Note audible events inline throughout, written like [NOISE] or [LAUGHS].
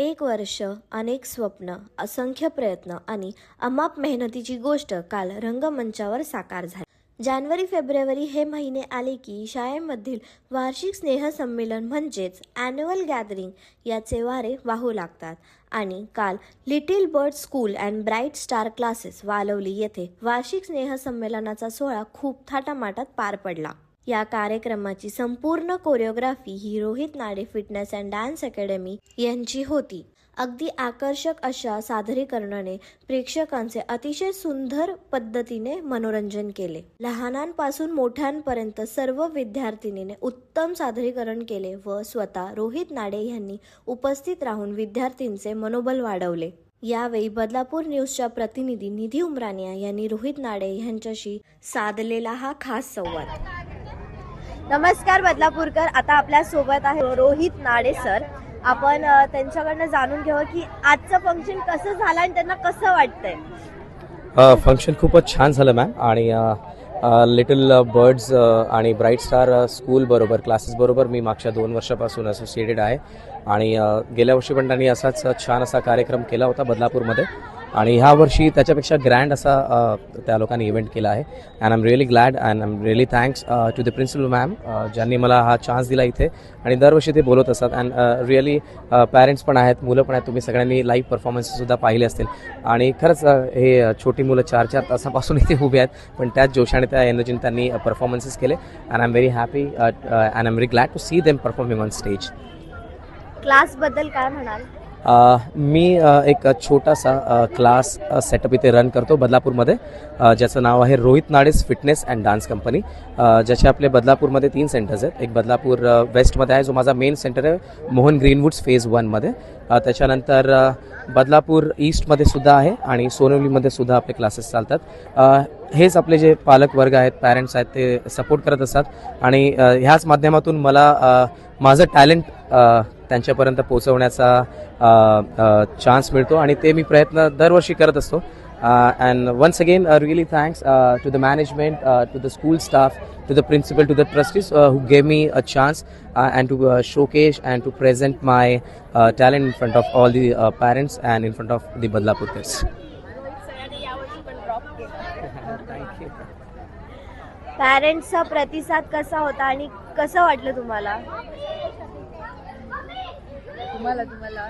एक वर्ष अनेक स्वप्न असंख्य प्रयत्न आणि अमाप मेहनतीची गोष्ट काल रंगमंचावर साकार झाली. जानेवारी फेब्रुवारी हे महिने आले की शाळेमधील वार्षिक स्नेहसंमेलन म्हणजेच ॲन्युअल गॅदरिंग याचे वारे वाहू लागतात आणि काल little bird school and bright star classes Walivali येथे वार्षिक स्नेहसंमेलनाचा सोहळा खूप थाटामाटात पार पडला. या कार्यक्रमाची संपूर्ण choreography he Rohit Nade fitness and dance academy यांची होती. अगदी आकर्षक अशा सादरीकरणाने प्रेक्षकांचे अतिशय सुंदर पद्धतीने मनोरंजन केले. लहानांपासून मोठ्यांपर्यंत सर्व विद्यार्थिनीने उत्तम सादरीकरण केले व स्वतः रोहित नाडे यांनी उपस्थित राहून विद्यार्थींचे मनोबल वाढवले. यावेळी बदलापूर न्यूजच्या प्रतिनिधी निधी उमरानिया यांनी रोहित नाडे यांच्याशी साधलेला हा खास संवाद. नमस्कार बदलापूरकर. आता आपल्यासोबत आहे रोहित नाडे सर. आपण त्यांच्याकडनं जाणून घेऊ की आजचं फंक्शन कसं झालं आणि त्यांना कसं वाटतंय? फंक्शन खूपच छान झालं मॅम आणि लिटल बर्ड्स आणि ब्राईट स्टार स्कूल बरोबर क्लासेस बरोबर मी मागच्या दोन वर्षापासून असोसिएटेड आहे. आणि गेल्या वर्षी पण त्यांनी असाच छान असा कार्यक्रम केला होता बदलापूरमध्ये. आणि ह्या वर्षी त्याच्यापेक्षा ग्रँड असा त्या लोकांनी इव्हेंट केला आहे. And I am really glad and I am really thanks to the principal ma'am ज्यांनी मला हा चान्स दिला इथे. आणि दरवर्षी ते बोलत असतात. अँड रिअली पॅरेंट्स पण आहेत मुलं पण आहेत. तुम्ही सगळ्यांनी लाईव्ह परफॉर्मन्ससुद्धा पाहिले असतील. आणि खरंच हे छोटी मुलं चार चार तासापासून इथे उभी आहेत. पण त्याच जोशाने त्या एनर्जीने त्यांनी परफॉर्मन्सेस केले. And I am very happy and I am very glad to see them performing on stage क्लासबद्दल काय म्हणाल? मी एक छोटासा क्लास सेटअप इथे रन करतो बदलापूरमध्ये. ज्याचं नाव आहे Rohit Nade's fitness and dance company. ज्याचे आपले बदलापूरमध्ये तीन सेंटर्स आहेत. एक बदलापूर वेस्टमध्ये आहे जो माझा मेन सेंटर आहे मोहन ग्रीनवुड्स फेज वनमध्ये त्याच्यानंतर बदलापूर ईस्टमध्ये सुद्धा आहे आणि सोनवलीमध्ये सुद्धा आपले क्लासेस चालतात. हेच आपले जे पालक वर्ग आहेत पॅरेंट्स आहेत ते सपोर्ट करत असतात. आणि ह्याच माध्यमातून मला माझं टॅलेंट त्यांच्यापर्यंत पोहोचवण्याचा चान्स मिळतो आणि ते मी प्रयत्न दरवर्षी करत असतो. And once again really thanks to the management to the school staff to the principal to the trustees who gave me a chance and to showcase and to present my talent in front of all the parents and in front of the बदलापूरकर्स पॅरेंट्सचा प्रतिसाद कसा होता आणि कसं वाटलं तुम्हाला? तुम्हाला तुम्हाला.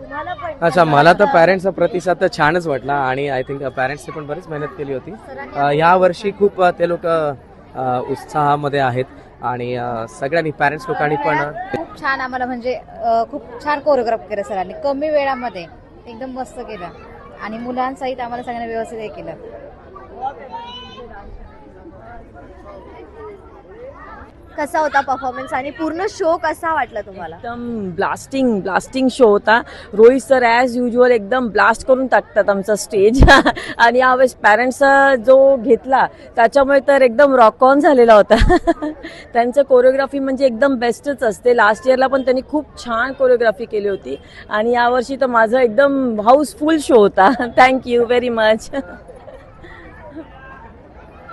तुम्हाला पण. अच्छा मला तर पॅरेंट्सचा प्रतिसाद तर छानच वाटला आणि आय थिंक पॅरेंट्सने पण बरीच मेहनत केली होती. या वर्षी खूप ते लोक उत्साहामध्ये आहेत आणि सगळ्यांनी पॅरेंट्स लोकांनी पण खूप छान आम्हाला म्हणजे खूप छान कोरिओग्राफ केलं सरांनी. कमी वेळामध्ये. एकदम मस्त केलं. आणि मुलांसहित आम्हाला सगळ्यांना व्यवस्थित हे केलं. कसा होता परफॉर्मन्स आणि पूर्ण शो कसा वाटला तुम्हाला? एकदम ब्लास्टिंग ब्लास्टिंग शो होता. रोहित सर ॲज युजल एकदम ब्लास्ट करून टाकतात आमचा स्टेज [LAUGHS] आणि यावेळेस पॅरेंट्सचा जो घेतला त्याच्यामुळे तर एकदम रॉक ऑन झालेला होता. [LAUGHS] त्यांचं कोरिओग्राफी म्हणजे एकदम बेस्टच असते. लास्ट इयरला पण त्यांनी खूप छान कोरिओग्राफी केली होती. आणि यावर्षी तर माझं एकदम हाऊसफुल शो होता. Thank you very much